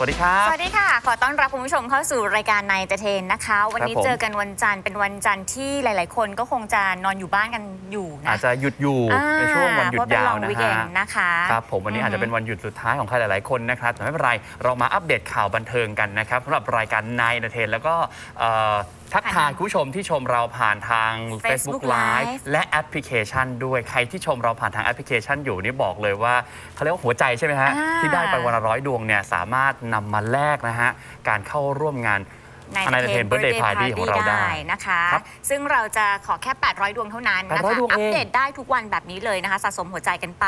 วัสดีครับ สวัสดีค่ะ ขอต้อนรับคุณผู้ชมเข้าสู่รายการนายเตเทนนะคะ วันนี้ครับผมเจอกันวันจันทร์เป็นวันจันทร์ที่หลาย ๆ คนก็คงจะนอนอยู่บ้านกันอยู่นะอาจจะหยุดอยู่อ่าในช่วงวันหยุดยาวเพราะเป็นนะ long ฮะ weekend นะคะครับผมวันนี้อือฮึอาจจะเป็นวันหยุดสุดท้ายของใครหลาย ๆ คนนะครับแต่ไม่เป็นไรเรามาอัปเดตข่าวบันเทิงกันนะครับสำหรับรายการนายเทนแล้วก็เอ่อ ทักทายคุณผู้ชมที่ชมเราผ่านทาง Facebook Facebook Live Live และแอปพลิเคชันด้วยใครที่ชมเราผ่านทางแอปพลิเคชันอยู่นี่บอกเลยว่าเขาเรียกว่าหัวใจใช่ไหมฮะอ่าที่ได้ไปวันละร้อยดวงเนี่ยสามารถนำมาแลกนะฮะ การเข้าร่วมงาน ในนายเทนเบิร์ดเดย์พาร์ตี้ของเราได้นะคะครับซึ่งเราจะขอแค่ 800 ดวงเท่านั้นนะคะ800ดวงเองอัปเดตได้ทุกวันแบบนี้เลยนะคะ สะสมหัวใจกันไป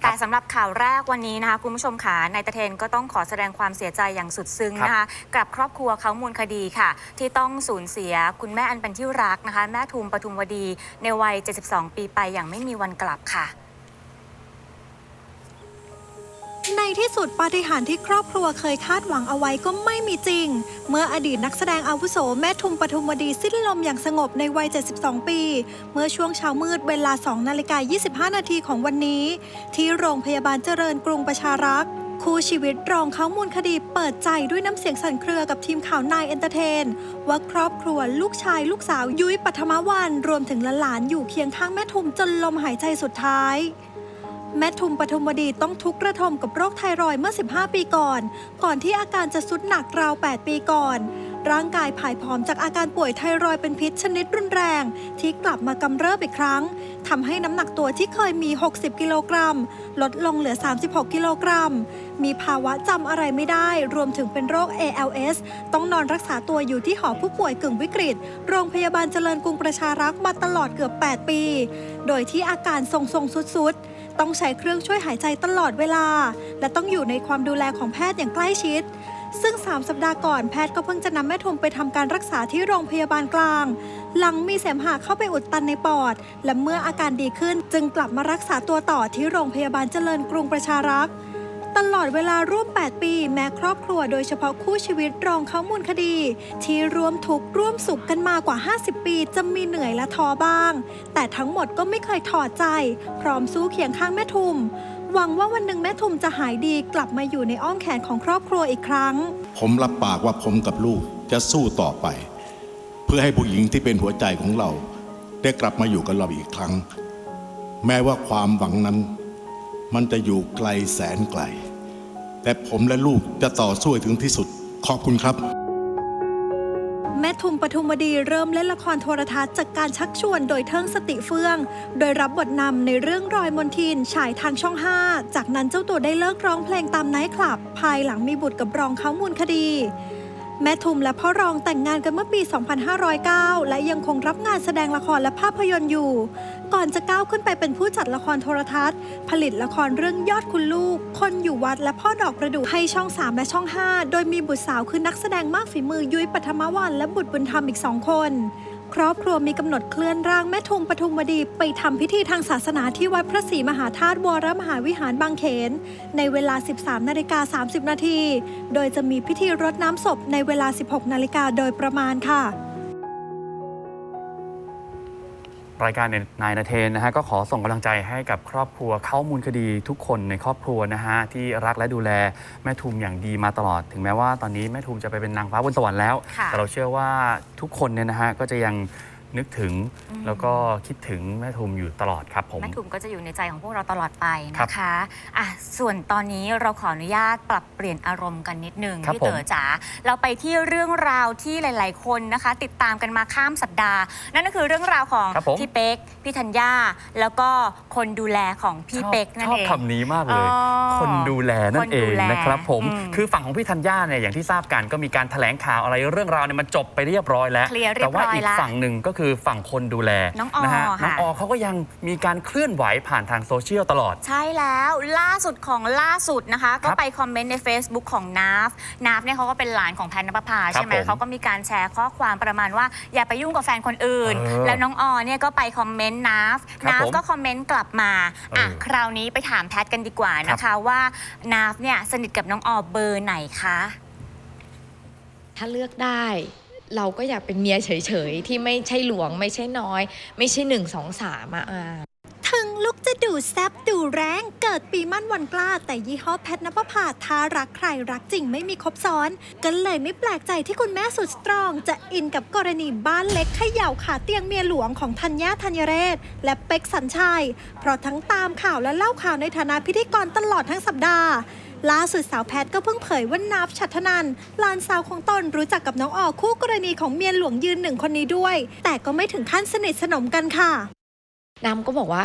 แต่สำหรับข่าวแรกวันนี้นะคะ คุณผู้ชมค่ะนายตะเทนก็ต้องขอแสดงความเสียใจอย่างสุดซึ้งนะคะกับครอบครัวเขามูลคดีค่ะ ที่ต้องสูญเสียคุณแม่อันเป็นที่รักนะคะ แม่ทุมปทุมวดีในวัย 72 ปีไปอย่างไม่มีวันกลับค่ะ ในที่สุดปาฏิหาริย์ที่ครอบครัวเคยคาดหวังเอาไว้ก็ไม่มีจริง เมื่ออดีตนักแสดงอาวุโสแม่ทุมปทุมวดีสิ้นลมอย่างสงบในวัย 72 ปี เมื่อช่วงเช้ามืดเวลา 2 นาฬิกา 25 นาทีของวันนี้ ที่โรงพยาบาลเจริญกรุงประชารักษ์คู่ชีวิตรองเขามูลคดีเปิดใจด้วยน้ำเสียงสั่นเครือกับทีมข่าวนายเอนเตอร์เทน ว่าครอบครัวลูกชายลูกสาวยุ้ยปัทมวันรวมถึงหลานๆอยู่เคียงข้างแม่ทุมจนลมหายใจสุดท้าย แม่ทุมปทุมวดีต้องทุกข์ระทมกับโรคไทรอยเมื่อ 15 ปีก่อน ก่อนที่อาการจะสุดหนักราว 8 ปีก่อน ร่างกายผายผอมจากอาการป่วยไทรอยเป็นพิษชนิดรุนแรง ที่กลับมากำเริบอีกครั้งทำให้น้ำหนักตัวที่เคยมี 60 กิโลกรัม ลดลงเหลือ 36 กิโลกรัม มีภาวะจำอะไรไม่ได้ รวมถึงเป็นโรค ALS ต้องนอนรักษาตัวอยู่ที่หอผู้ป่วยกึ่งวิกฤต โรงพยาบาลเจริญกรุงประชารักษ์มาตลอดเกือบ 8 ปี โดยที่อาการทรงๆสุดๆ ต้องใช้เครื่องช่วยหายใจตลอดเวลา และต้องอยู่ในความดูแลของแพทย์อย่างใกล้ชิด ซึ่ง 3 สัปดาห์ก่อนแพทย์ก็เพิ่งจะนำแม่ทุมไปทำการรักษาที่โรงพยาบาลกลาง หลังมีเสมหะเข้าไปอุดตันในปอด และเมื่ออาการดีขึ้นจึงกลับมารักษาตัวต่อที่โรงพยาบาลเจริญกรุงประชารักษ์ ตลอดเวลาร่วม 8 ปี แม้ครอบครัวโดยเฉพาะคู่ชีวิตรองเขามูลคดี ที่ร่วมทุกข์ร่วมสุขกันมากว่า 50 ปี จะมีเหนื่อยและท้อบ้าง แต่ทั้งหมดก็ไม่เคยถอดใจ พร้อมสู้เคียงข้างแม่ทุม หวังว่าวันหนึ่งแม่ทุมจะหายดีกลับมาอยู่ในอ้อมแขนของครอบครัวอีกครั้ง ผมรับปากว่าผมกับลูกจะสู้ต่อไป เพื่อให้ผู้หญิงที่เป็นหัวใจของเรา ได้กลับมาอยู่กับเราอีกครั้ง แม้ว่าความหวังนั้น มันจะอยู่ไกลแสนไกล แต่ผมและลูกจะต่อสู้ให้ถึงที่สุด ขอบคุณครับ แม่ทุมปทุมวดีเริ่มเล่นละครโทรทัศน์จากการชักชวนโดยเทิงสติเฟื่อง โดยรับบทนำในเรื่องรอยมนทินฉายทางช่อง 5 จากนั้นเจ้าตัวได้เลิกร้องเพลงตามไนท์คลับ ภายหลังมีบุตรกับรองเขามูลคดี แม่ทุมและพ่อรองแต่งงานกันเมื่อปี 2509 และยังคงรับงานแสดงละครและภาพยนตร์อยู่ ก่อนจะก้าวขึ้นไปเป็นผู้จัดละครโทรทัศน์ ผลิตละครเรื่องยอดคุณลูก คนอยู่วัดและพ่อดอกประดู่ให้ช่อง 3 และช่อง 5 โดยมีบุตรสาวคือนักแสดงมากฝีมือยุ้ยปฐมวันและบุตรบุญธรรมอีกสองคน ครอบครัวมีกำหนดเคลื่อนร่างแม่ทุมปทุมวดี ไปทำพิธีทางศาสนาที่วัดพระศรีมหาธาตุวรมหาวิหารบางเขน ในเวลา 13นาฬิกา30นาทีโดยจะมีพิธีรดน้ำศพในเวลา 16นาฬิกาโดยประมาณค่ะ รายการนายนาเทนนะฮะก็ขอส่งกำลังใจให้กับครอบครัวเข้ามูลคดีทุกคนในครอบครัวนะฮะที่รักและดูแลแม่ทุมอย่างดีมาตลอด ถึงแม้ว่าตอนนี้แม่ทุมจะไปเป็นนางฟ้าบนสวรรค์แล้วค่ะแต่เราเชื่อว่าทุกคนเนี่ยนะฮะก็จะยัง นึกถึง แล้วก็คิดถึงแม่ทุมอยู่ตลอดครับผม แม่ทุมก็จะอยู่ในใจของพวกเราตลอดไปครับนะคะอะส่วนตอนนี้เราขออนุญาตปรับเปลี่ยนอารมณ์กันนิดนึงครับพี่เต๋อผมจ๋าเราไปที่เรื่องราวที่หลาย ๆ คนนะคะ ติดตามกันมาข้ามสัปดาห์ นั่นก็คือเรื่องราวของครับผมพี่เป๊กพี่ธัญญาแล้วก็คนดูแลของพี่เป๊กนั่นชอบเองคำนี้มากเลยอ๋อคนดูแลนั่นเอคนดูงแลนะครับผมอืมคือฝั่งของพี่ธัญญาเนี่ยอย่างที่ทราบกันก็มีการแถลงข่าวอะไรเรื่องราวเนี่ยมันจบไปเรียบร้อยแล้วเคลียร์เรียแต่บว่าร้อยอีกละฝั่งหนึ่งก็คือฝั่งคนดูแลน้องออนะฮะค่ะน้องออเขาก็ยังมีการเคลื่อนไหวผ่านทางโซเชียลตลอด ใช่แล้วล่าสุดของล่าสุดนะคะ ก็ไปคอมเมนต์ใน Facebook ของนาฟนาฟเนี่ยเขาก็เป็นหลานของแพนนภพาใช่ไหมผมเขาก็มีการแชร์ข้อความประมาณว่า อย่าไปยุ่งกับแฟนคนอื่น เออแล้วน้องออเนี่ยก็ไปคอมเมนต์นาฟครับนาฟผมก็คอมเมนต์กลับมาอะเออคราวนี้ไปถามแพทกันดีกว่านะคะ ว่านาฟเนี่ยสนิทกับน้องออเบอร์ไหนคะ ถ้าเลือกได้ เราก็อยากเป็นเมียเฉยๆ ที่ไม่ใช่หลวงไม่ใช่น้อย ไม่ใช่หนึ่งสองสามอะอ่า ลุกจะดูแซบดูแรงเกิดปีมั่นวันกล้า แต่ยี่ห้อแพทนภพาถ้ารักใครรักจริงไม่มีครบซ้อนก็เลยไม่แปลกใจที่คุณแม่สุดสตรอง จะอินกับกรณีบ้านเล็กเขย่าขาเตียงเมียหลวงของธัญญาธัญเรศ และเป็กสัญชัย เพราะทั้งตามข่าวและเล่าข่าวในฐานะพิธีกรตลอดทั้งสัปดาห์ล่าสุดสาวแพทก็เพิ่งเผยว่านับชัทนันลานสาวของตนรู้จักกับน้องออคู่กรณีของเมียหลวงยืนหนึ่งคนนี้ด้วย แต่ก็ไม่ถึงขั้นสนิทสนมกันค่ะน้ำก็บอกว่า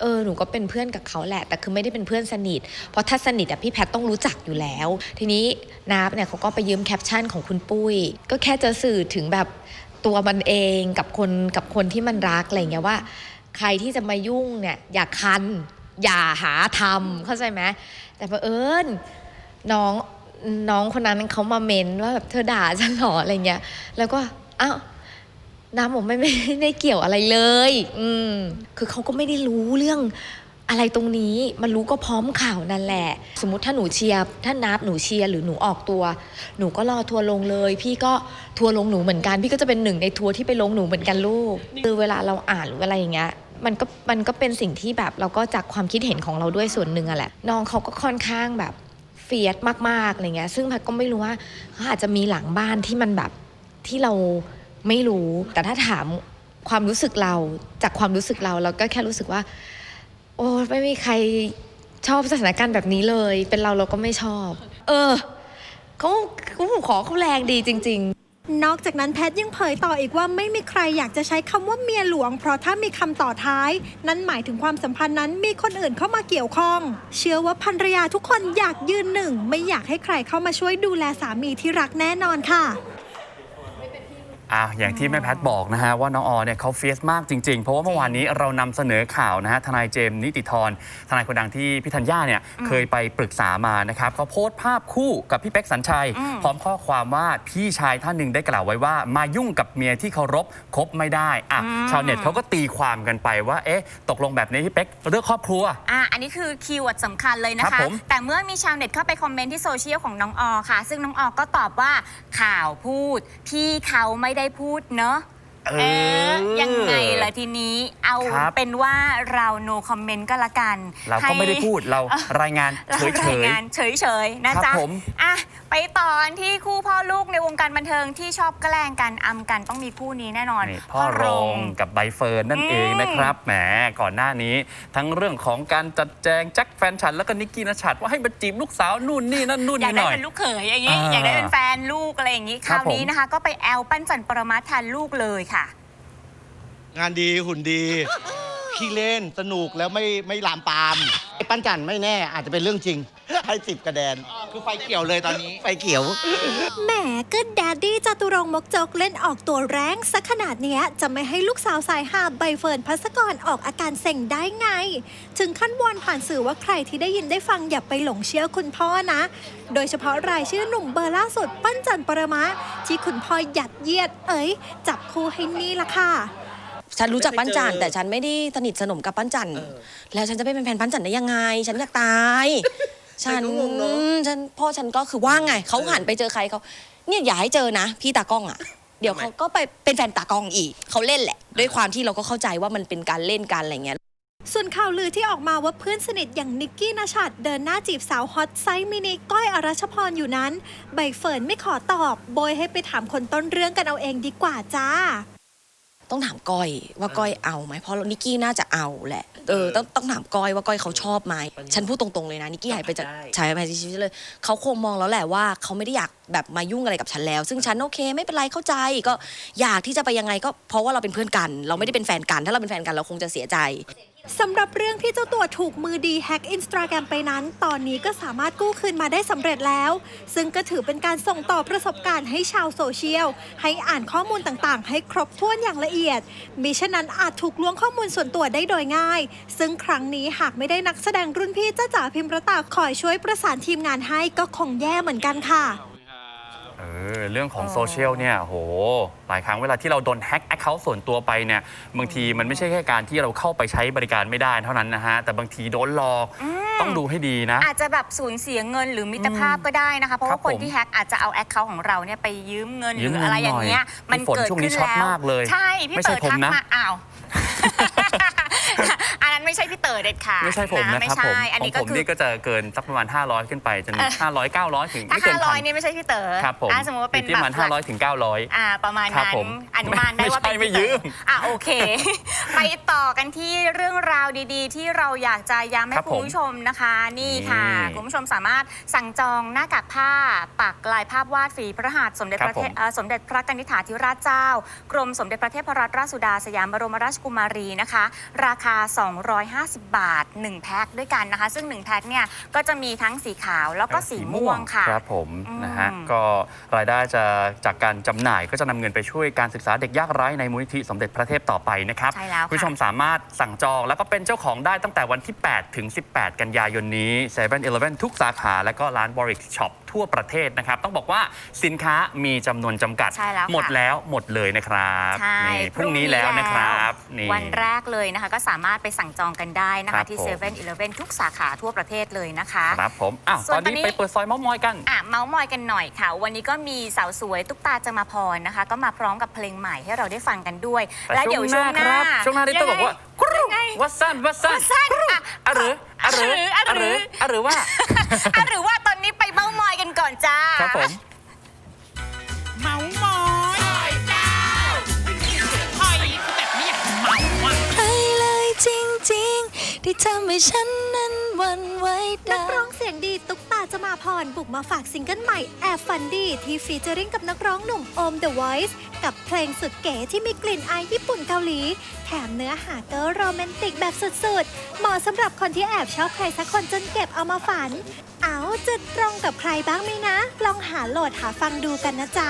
เออหนูก็เป็นเพื่อนกับเขาแหละ แต่คือไม่ได้เป็นเพื่อนสนิท เพราะถ้าสนิทอะพี่แพทต้องรู้จักอยู่แล้ว ทีนี้นาบเนี่ยเขาก็ไปยืมแคปชั่นของคุณปุ้ย ก็แค่จะสื่อถึงแบบตัวมันเองกับคนกับคนที่มันรักอะไรเงี้ยว่า ใครที่จะมายุ่งเนี่ยอย่าคัน อย่าหาทำเข้าใจไหมแต่เผอิญน้องน้องคนนั้นเขามาเมนว่าแบบเธอด่าฉันเหรออะไรเงี้ยแล้วก็อ้าว น้ำผมไม่ไม่ไม่ได้เกี่ยวอะไรเลย อืม คือเขาก็ไม่ได้รู้เรื่องอะไรตรงนี้มันรู้ก็พร้อมข่าวนั่นแหละ สมมติถ้าหนูเชียร์ถ้านับหนูเชียร์หรือหนูออกตัว หนูก็รอทัวร์ลงเลย พี่ก็ทัวร์ลงหนูเหมือนกัน พี่ก็จะเป็นหนึ่งในทัวร์ที่ไปลงหนูเหมือนกันลูกคือเวลาเราอ่านหรืออะไรอย่างเงี้ยมันก็มันก็เป็นสิ่งที่แบบเราก็จากความคิดเห็นของเราด้วยส่วนหนึ่งอะแหละน้องเขาก็ค่อนข้างแบบเฟียสมากๆอะไรเงี้ยซึ่งแพทก็ไม่รู้ว่าเขาอาจจะมีหลังบ้านที่มันแบบที่เรา ไม่รู้ แต่ถ้าถามความรู้สึกเราจากความรู้สึกเราเราก็แค่รู้สึกว่า โอ้ไม่มีใครชอบสถานการณ์แบบนี้เลย เป็นเราเราก็ไม่ชอบ เออเขาเขาขอเขาแรงดีจริง ๆนอกจากนั้นแพทย์ยังเผยต่ออีกว่าไม่มีใครอยากจะใช้คำว่าเมียหลวง เพราะถ้ามีคำต่อท้าย นั่นหมายถึงความสัมพันธ์นั้นมีคนอื่นเข้ามาเกี่ยวข้อง เชื่อว่าภรรยาทุกคนอยากยืนหนึ่ง ไม่อยากให้ใครเข้ามาช่วยดูแลสามีที่รักแน่นอนค่ะ อะอย่างที่แม่แพทย์บอกนะฮะว่าน้องออเนี่ยเขาเฟียสมากจริง ๆ เพราะว่าเมื่อวานนี้เรานำเสนอข่าวนะฮะทนายเจมส์นิติธรทนายคนดังที่พี่ธัญญาเนี่ยเคยไปปรึกษามานะครับเขาโพสต์ภาพคู่กับพี่เป๊กสัญชัย อืม พร้อมข้อความว่าพี่ชายท่านหนึ่งได้กล่าวไว้ว่า มายุ่งกับเมียที่เคารพคบไม่ได้อะชาวเน็ตเขาก็ตีความกันไปว่าเอ๊ะตกลงแบบนี้พี่เป๊กเลือกครอบครัว อะอันนี้คือคีย์เวิร์ดสำคัญเลยนะครัคะ บผมแต่เมื่อมีชาวเน็ตเข้าไปคอมเมนต์ที่โซเชียลของน้องออค่ะ ซึ่งน้องออก็ตอบว่าข่าวพูด พี่เขาไม่ได้พูดเนาะ เอเออ อ ยังไงล่ะทีนี้เอาครับ เป็นว่าเรา no comment ก็ละกันเราก็ไม่ได้พูดเรารายงานเราเฉรายยงานเฉยๆ นะครับจ๊ะผม อะไปต่อกันที่คู่พ่อลูกในวงการบันเทิงที่ชอบแกล้งกันอำกันต้องมีคู่นี้แน่นอน นี่พ่อรงกับใบเฟิร์นนั่นเองนะครับแหมก่อนหน้านี้ ทั้งเรื่องของการจัดแจงแจ็คแฟนฉันแล้วก็นิกกี้นชัดว่าให้มาจีบลูกสาวนู่นนี่นั่นนู่นอยากนี่หได้น่อย เป็นลูกเขยอย่างงี้ อ่าอยากได้เป็นแฟนลูกอะไรอย่างงี้ คครับราวนี้ผม นะคะ ก็ไปแอลปั้นจันปรมาแทนลูกเลยค่ะงานดีหุ่นดี ขี้เล่นสนุกแล้วไม่ไม่ลามปามไอ้ปั้นจันไม่แน่อาจจะเป็นเรื่องจริง ให้สิบกระแดน คือไฟเขียวเลยตอนนี้ ไฟเขียว แหมก็แดดดี้จตุรงค์มกจกเล่นออกตัวแรงสักขนาดเนี้ย จะไม่ให้ลูกสาวสายหาใบเฟิร์นพัสกรออกอาการเซ็งได้ไง ถึงขั้นวอนผ่านสื่อว่าใครที่ได้ยินได้ฟังอย่าไปหลงเชื่อคุณพ่อนะ โดยเฉพาะรายชื่อหนุ่มเบอร์ล่าสุดปั้นจันปรมะที่คุณพ่อหยัดเยียด เอ๋ยจับคู่ให้นี่ละค่ะ ฉันรู้จักปั้นจันไม่เคยเจอแต่ฉันไม่ได้สนิทสนมกับปั้นจันแล้วฉันจะไปเป็นแฟนปั้นจันได้ยังไง ฉันอยากตาย ฉันไม่รู้งงเนอะฉันพ่อฉันก็คือว่างไงเขาหันไปเจอใครเขาเนี่ยอย่าให้เจอนะ พี่ตากล้องอะเดี๋ยวเขาก็ไปเป็นแฟนตากล้องอีกเขาเล่นแหละ ด้วยความที่เราก็เข้าใจว่ามันเป็นการเล่นกันอะไรเงี้ยส่วนข่าวลือที่ออกมาว่าเพื่อนสนิทอย่างนิกกี้นชัดเดินหน้าจีบสาวฮอตไซส์มินิก้อยอรัชพรอยู่นั้น ใบเฟิร์นไม่ขอตอบ โบยให้ไปถามคนต้นเรื่องกันเอาเองดีกว่าจ้า ต้องถามก้อยว่าก้อยเอาไหมเพราะนิกกี้น่าจะเอาแหละเออต้องต้องถามก้อยว่าก้อยเขาชอบไหมฉันพูดตรงๆเลยนะนิกกี้หายไปจากได้ใช่ไปจากชีวิตเลยเขาคงมองแล้วแหละว่าเขาไม่ได้อยากแบบมายุ่งอะไรกับฉันแล้ว ซึ่งฉันโอเคไม่เป็นไรเข้าใจก็อยากที่จะไปยังไงก็เพราะว่าเราเป็นเพื่อนกัน เราไม่ได้เป็นแฟนกัน ถ้าเราเป็นแฟนกันเราคงจะเสียใจ สำหรับเรื่องที่เจ้าตัวถูกมือดีแฮ็กอินสตาแกรมไปนั้น ตอนนี้ก็สามารถกู้คืนมาได้สำเร็จแล้ว ซึ่งก็ถือเป็นการส่งต่อประสบการณ์ให้ชาวโซเชียล ให้อ่านข้อมูลต่างๆ ให้ครบถ้วนอย่างละเอียด มิฉะนั้นอาจถูกล้วงข้อมูลส่วนตัวได้โดยง่าย ซึ่งครั้งนี้หากไม่ได้นักแสดงรุ่นพี่เจ้าจ๋าพิมระตาคอยช่วยประสานทีมงานให้ก็คงแย่เหมือนกันค่ะ ออเรื่องของอ๋อโซเชียลเนี่ยโหหลายครั้งเวลาที่เราโดนแฮ็กแอคเคาท์ส่วนตัวไปเนี่ยบางทีมันไม่ใช่แค่การที่เราเข้าไปใช้บริการไม่ได้เท่านั้นนะฮะ แต่บางทีโดนหลอกต้องดูให้ดีนะ อาจจะแบบสูญเสียเงินหรือมิตรภาพก็ได้นะคะ เพราะครัว่าบคนผมที่แฮ็กอาจจะเอาแอคเคาท์ของเราเนี่ยไปยืมเงินหยืรืมอเงินอะไรอย่างเงี้ยหน่อยมันพี่ฝนเกิดช่วงนี้ขึ้นช็อตแล้วมากเลยใช่พี่ไม่ใช่เปิดทักผมนะมาอ้าวอันนั้น ไม่ใช่พี่เต๋อเด็ดขาดไม่ใช่ผมนะไม่ครับผมใช่อันของนี้ผก็มคือนี่ก็จะเกินสักประมาณ 500 ขึ้นไปจน500 900 ถึงถ้าไม่เกินห้าร้พัอยนนี่ไม่ใช่พี่เต๋อครับผมอะสมมติว่าเป็นอยู่ที่ประมาณแบบหลัก500 ถึง 900 อ่าประมาณครับนั้นผมอนุมานได้ว่าเป็นไม่ใช่ไม่ยืมอะโอเค ไปต่อกันที่เรื่องราวดีๆ ที่เราอยากจะย้ำให้ครับคุณผู้ชมนะคะ นี่ค่ะ นี่คุณผู้ชมสามารถสั่งจองหน้ากากผ้าปักลายภาพวาดฝีพระหัตถ์สมเด็จครับพระเทพผม เอ่อสมเด็จพระกนิษฐาธิราชเจ้า กรมสมเด็จพระเทพรัตนราชสุดาสยามบรมราชกุมารีนะคะ ราคา250 บาท 1 แพ็คด้วยกันนะคะ ซึ่ง 1 แพ็คเนี่ยก็จะมีทั้งสีขาวแล้วก็สีม่วงค่ะ ครับผมอืม นะฮะก็รายได้จะจากการจำหน่ายก็จะนำเงินไปช่วยการศึกษาเด็กยากไร้ในมูลนิธิสมเด็จพระเทพต่อไปนะครับ ใช่แล้วค่ะคุณผู้ชมสามารถสั่งจองแล้วก็เป็นเจ้าของได้ตั้งแต่วันที่ 8 ถึง 18 กันยา ยนนี้7 e เ e ่ e อทุกสาขา และก็ร้านบริกช็อป ทั่วประเทศนะครับ ต้องบอกว่าสินค้ามีจำนวนจำกัด ใช่แล้วค่ะ หมดแล้วหมดเลยนะครับใช่นี่พรุ่งนี้แล้วนะครับนี่ วันแรกเลยนะคะ ก็สามารถไปสั่งจองกันได้นะครัคะบที่ผม7 e เ e ่ e ทุกสาขาทั่วประเทศเลยนะคะ ครับผมอ้าวส่ตวอนนตอนนี้ นี้ไปเปิดซอยเมอมอยกัน อะเมาส์มอยกันหน่อยค่ะ วันนี้ก็มีสาวสวยตุ๊กตาจะมาพรนะคะ ก็มาพร้อมกับเพลงใหม่ให้เราได้ฟังกันด้วย แต่และเดี๋ยวช่วงหน้าครับช่วงหน้าที่ต้องบอกว่ายังไงวัดสั้นวัดสั้นสั้นอะ อะหรืออะหรืออะอะหหรืรือออะหรือว่า อะหรือว่าตอน จ้าครับผม เมามอยหอยเจ้าหอยคือแบบไม่อยากเมาอะใครเลยจริงๆ ที่ทำให้ฉันนั้นหวันไหวนัได้กร้องเสียงดีตุ๊กตาจะมาพรบุกมาฝากซิงเกิลใหม่แอบฝันดีที่ฟีเจอริงกับนักร้องหนุ่มโอม The Voice กับเพลงสุดเก๋ที่มีกลิ่นอายญี่ปุ่นเกาหลี แถมเนื้อหาก็โรแมนติกแบบสุดๆ เหมาะสำหรับคนที่แอบชอบใครสักคนจนเก็บเอามาฝัน เอา จะตรงกับใครบ้างไหมนะ ลองหาโหลดหาฟังดูกันนะจ๊ะ